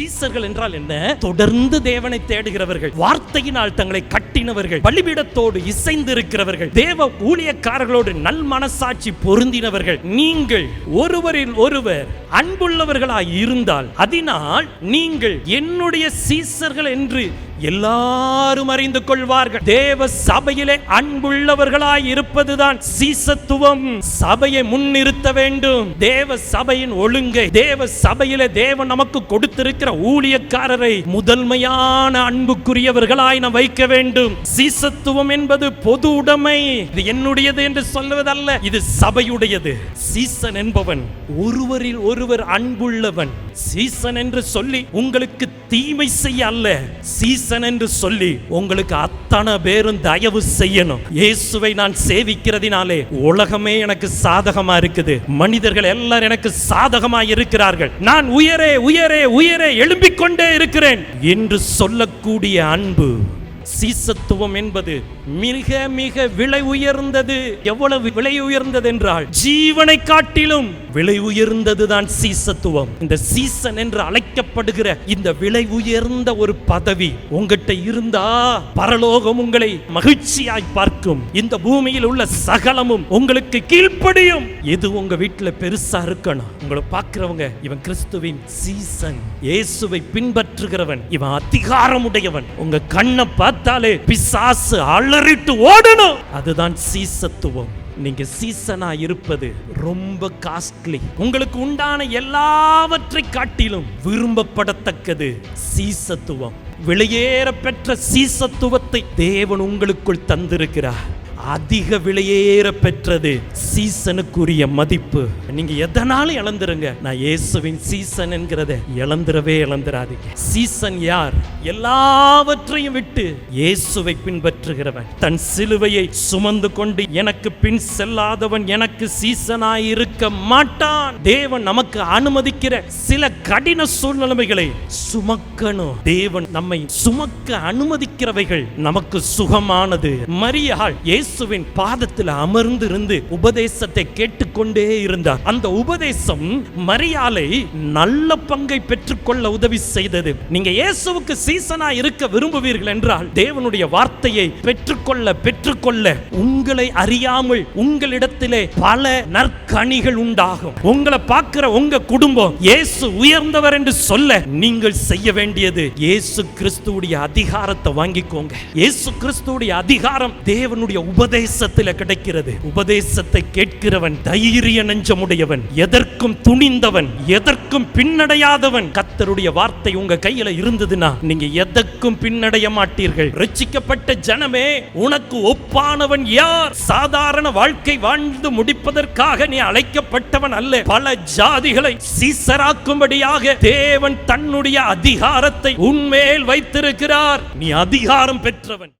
சீசர்கள் என்றால் என்ன? தொடர்ந்து தேவனை தேடுகிறவர்கள் வார்த்தையினால் தங்களை கட்டினவர்கள் பலிபீடத்தோடு இசைந்து இருக்கிறவர்கள் தேவ ஊழியக்காரர்களோடு நல் மனசாட்சி பொருந்தினவர்கள். நீங்கள் ஒருவரில் ஒருவர் அன்புள்ளவர்களாய் இருந்தால் அதனால் நீங்கள் என்னுடைய சீசர்கள் என்று எல்லாரும் அறிந்து கொள்வார்கள். தேவ சபையிலே அன்புள்ளவர்களாய் இருப்பதுதான் சீசத்துவம். சபையை முன்னிறுத்த வேண்டும். தேவ சபையின் ஒழுங்கை தேவ சபையிலே தேவன் நமக்கு கொடுத்திருக்கிற ஊழியக்காரரை முதன்மையான அன்புக்குரியவர்களாய் நாம் வைக்க வேண்டும். சீசத்துவம் என்பது பொது உடைமை. இது என்னுடையது என்று சொல்வதல்ல இது சபையுடையது. சீசன் என்பவன் ஒருவரில் ஒருவர் அன்புள்ளவன். சீசன் என்று சொல்லி உங்களுக்கு தீமை செய்ய அல்ல. சீசன் என்று சொல்லி உங்களுக்கு அத்தனை பேரும் தயவு செய்யணும். இயேசுவை நான் சேவிக்கிறதினாலே உலகமே எனக்கு சாதகமா இருக்குது. மனிதர்கள் எல்லாரும் எனக்கு சாதகமா இருக்கிறார்கள். நான் உயரே உயரே உயரே எழும்பிக் கொண்டே இருக்கிறேன். என்று சொல்லக்கூடிய அன்பு சீசத்துவம் என்பது மிக மிக விலை உயர்ந்தது. எவ்வளவு விலை உயர்ந்தது என்றால் ஜீவனை காட்டிலும் விலை உயர்ந்ததுதான் சீசத்துவம். இந்த சீசன் என்று அழைக்கப்படுகிற இந்த விலை உயர்ந்த ஒரு பதவி உங்ககிட்ட இருந்தா பரலோகம் உங்களை மகிழ்ச்சியாய் பார்க்கும். இந்த பூமியில் உள்ள சகலமும் உங்களுக்கு கீழ்ப்படியும். எது உங்க வீட்டுல பெருசா இருக்கணும்? உங்களை பார்க்கிறவங்க இவன் கிறிஸ்துவின் சீசன். இயேசுவை பின்பற்றுகிறவன் இவன் அதிகாரமுடையவன். உங்க கண்ணை பார்த்தாலே பிசாசு அலறிட்டு ஓடணும். அதுதான் சீசத்துவம். நீங்க சீசனா இருப்பது ரொம்ப காஸ்ட்லி. உங்களுக்கு உண்டான எல்லாவற்றை காட்டிலும் விரும்பப்படத்தக்கது சீசத்துவம். வெளியேற பெற்ற சீசத்துவத்தை தேவன் உங்களுக்குள் தந்திருக்கிறார். அதிக விலையேற பெற்றது சீசனுக்குரிய மதிப்பு. நீங்க எதனாலும் இழந்துருங்க. நான் இயேசுவின் சீசன் என்கிறத இழந்துடவே இழந்துராதீங்க சீசன் யார்? எல்லாவற்றையும் விட்டு இயேசுவை பின்பற்றுகிறவன். தன் சிலுவையை சுமந்து கொண்டு எனக்கு பின் செல்லாதவன் எனக்கு சீசனாய் இருக்க மாட்டான். தேவன் நமக்கு அனுமதிக்கிற சில கடின சூழ்நிலைமைகளை சுமக்கணும். தேவன் நம்மை சுமக்க அனுமதிக்கிறவைகள் நமக்கு சுகமானது. மரியாள் இயேசுவின் பாதத்தில் அமர்ந்து இருந்து உபதேசத்தை கேட்டுக்கொண்டே இருந்தார். அந்த உபதேசம் மரியாலை நல்ல பங்கை பெற்றுக்கொள்ள உதவி செய்தது. நீங்க இயேசுவுக்கு சீசனா இருக்க விரும்புவீர்கள் என்றால் தேவனுடைய வார்த்தையை பெற்றுக்கொள்ள பெற்றுக்கொள்ள உங்களை அறியாமல் உங்களிடத்திலே பல நற்கணிகள் உண்டாகும். உங்களை பார்க்கிற உங்க குடும்பம் இயேசு உயர்ந்தவர் என்று சொல்ல நீங்கள் செய்ய வேண்டியது இயேசு கிறிஸ்துவுடைய அதிகாரத்தை வாங்கிக்கோங்க. இயேசு கிறிஸ்துவுடைய அதிகாரம் தேவனுடைய உப உபதேசத்தில் கிடைக்கிறது. உபதேசத்தை கேட்கிறவன் தைரிய நெஞ்சமுடையவன் எதற்கும் துணிந்தவன் எதற்கும் பின்னடையாதவன். கத்தருடைய வார்த்தை உங்க கையில இருந்ததுன்னா நீங்க எதற்கும் பின்னடைய மாட்டீர்கள். ரட்சிக்கப்பட்ட ஜனமே உனக்கு ஒப்பானவன் யார்? சாதாரண வாழ்க்கை வாழ்ந்து முடிப்பதற்காக நீ அழைக்கப்பட்டவன் அல்ல. பல ஜாதிகளை சீசராக்கும்படியாக தேவன் தன்னுடைய அதிகாரத்தை உன்மேல் வைத்திருக்கிறார். நீ அதிகாரம் பெற்றவன்.